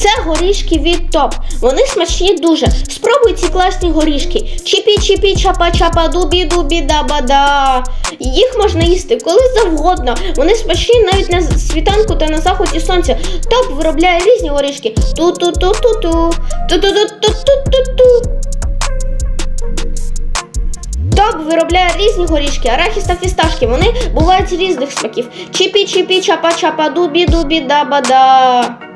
Це горішки від топ. Вони смачні дуже. Спробуй ці класні горішки. Чіпі, чіпі, чапа, чапа, дубі, дубі, даба-да. Їх можна їсти коли завгодно. Вони смачні навіть на світанку та на заході сонця. Топ виробляє різні горішки. Ту-ту-ту-ту-ту. Топ виробляє різні горішки, арахіс та фісташки. Вони бувають різних смаків. Чіпі, чіпі, чапа, чапа, дубі, дубі, даба-да.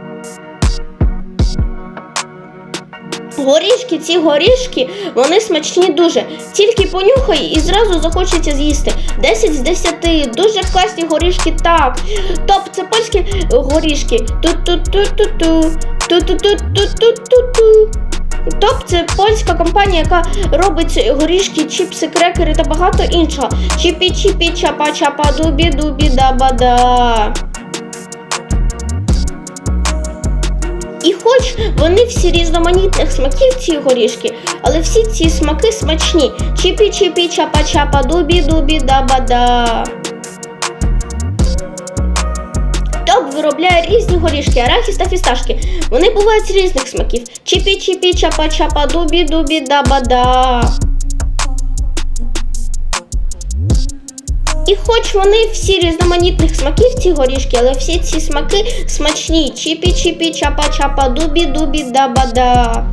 Горішки, ці горішки, вони смачні дуже. Тільки понюхай і зразу захочеться з'їсти. 10 з 10. Дуже класні горішки, так. Топ, це польські горішки. Ту-ту-ту-ту-ту. Топ це польська компанія, яка робить горішки, чіпси, крекери та багато іншого. Чіпі, чіпі, чапа, чапа, дубі, дубі, даба-да. І хоч вони всі різноманітних смаків ці горішки, але всі ці смаки смачні. Чіпі, чіпі, чапа, чапа, дубі, дубі, даба-да. Топ виробляє різні горішки, арахіс та фісташки. Вони бувають з різних смаків. Чіпі, чіпі, чапа, чапа, дубі, дубі, даба-да. І хоч вони всі різноманітних смаків ці горішки, але всі ці смаки смачні. Чіпі, чіпі, чапа, чапа, дубі, дубі, даба-да.